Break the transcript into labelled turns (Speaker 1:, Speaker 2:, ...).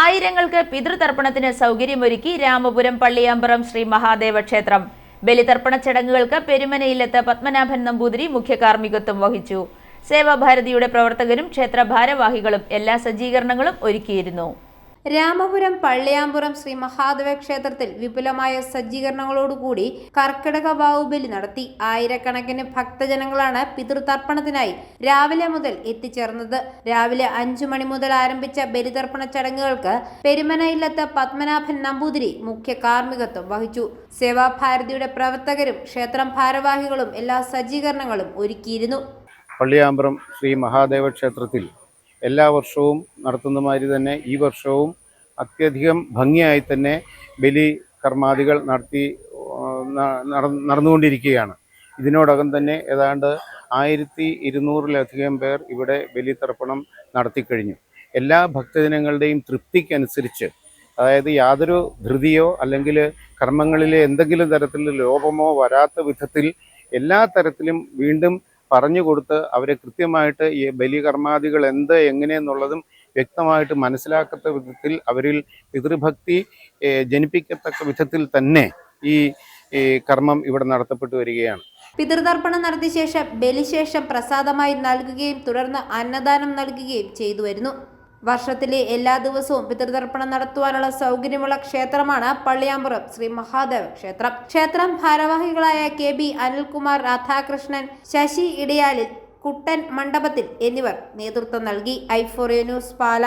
Speaker 1: ആയിരങ്ങൾക്ക് പിതൃതർപ്പണത്തിന് സൗകര്യമൊരുക്കി രാമപുരം പള്ളിയാമ്പറം ശ്രീ മഹാദേവ ക്ഷേത്രം. ബലിതർപ്പണ ചടങ്ങുകൾക്ക് പെരുമനയിലെത്ത പത്മനാഭൻ നമ്പൂതിരി മുഖ്യ കാർമ്മികത്വം വഹിച്ചു. സേവാഭാരതിയുടെ പ്രവർത്തകരും ക്ഷേത്ര ഭാരവാഹികളും എല്ലാ സജ്ജീകരണങ്ങളും ഒരുക്കിയിരുന്നു.
Speaker 2: രാമപുരം പള്ളിയാമ്പുറം ശ്രീ മഹാദേവ ക്ഷേത്രത്തിൽ വിപുലമായ സജ്ജീകരണങ്ങളോടുകൂടി കർക്കിടക ബാഹുബലി നടത്തി ആയിരക്കണക്കിന് ഭക്തജനങ്ങളാണ് പിതൃതർപ്പണത്തിനായി രാവിലെ മുതൽ എത്തിച്ചേർന്നത്. രാവിലെ അഞ്ചു മണി മുതൽ ആരംഭിച്ച ബലിതർപ്പണ ചടങ്ങുകൾക്ക് പെരുമനയില്ലത്ത് പത്മനാഭൻ നമ്പൂതിരി മുഖ്യ കാർമ്മികത്വം വഹിച്ചു. സേവാഭാരതിയുടെ പ്രവർത്തകരും ക്ഷേത്രം ഭാരവാഹികളും എല്ലാ സജ്ജീകരണങ്ങളും ഒരുക്കിയിരുന്നു.
Speaker 3: പള്ളിയാമ്പുറം ശ്രീ മഹാദേവ ക്ഷേത്രത്തിൽ എല്ലാ വർഷവും നടത്തുന്ന മാതിരി തന്നെ ഈ വർഷവും അത്യധികം ഭംഗിയായി തന്നെ ബലി കർമാദികൾ നടത്തി നടന്നുകൊണ്ടിരിക്കുകയാണ്. ഇതിനോടകം തന്നെ ഏതാണ്ട് ആയിരത്തി ഇരുന്നൂറിലധികം പേർ ഇവിടെ ബലിതർപ്പണം നടത്തിക്കഴിഞ്ഞു. എല്ലാ ഭക്തജനങ്ങളുടെയും തൃപ്തിക്കനുസരിച്ച് അതായത് യാതൊരു ധൃതിയോ അല്ലെങ്കിൽ കർമ്മങ്ങളിലെ എന്തെങ്കിലും തരത്തിലുള്ള ലോപമോ വരാത്ത വിധത്തിൽ എല്ലാ തരത്തിലും വീണ്ടും പറഞ്ഞു കൊടുത്ത് അവരെ കൃത്യമായിട്ട് ഈ ബലികർമാദികൾ എന്ത് എങ്ങനെയെന്നുള്ളതും വ്യക്തമായിട്ട് മനസ്സിലാക്കത്ത വിധത്തിൽ അവരിൽ പിതൃഭക്തി ജനിപ്പിക്കത്തക്ക വിധത്തിൽ തന്നെ ഈ കർമ്മം ഇവിടെ നടത്തപ്പെട്ടു വരികയാണ്.
Speaker 2: പിതൃതർപ്പണം നടത്തിയ ശേഷം ബലിശേഷം പ്രസാദമായി നൽകുകയും തുടർന്ന് അന്നദാനം നൽകുകയും ചെയ്തു വരുന്നു. വർഷത്തിലെ എല്ലാ ദിവസവും പിതൃതർപ്പണം നടത്തുവാനുള്ള സൗകര്യമുള്ള ക്ഷേത്രമാണ് പള്ളിയാമ്പുറം ശ്രീ മഹാദേവ ക്ഷേത്രം. ക്ഷേത്രം ഭാരവാഹികളായ കെ ബി അനിൽകുമാർ രാധാകൃഷ്ണൻ ശശി ഇടയാലിൽ കുട്ടൻ മണ്ഡപത്തിൽ എന്നിവർ നേതൃത്വം നൽകി. ഐഫോറിയ ന്യൂസ് പാല.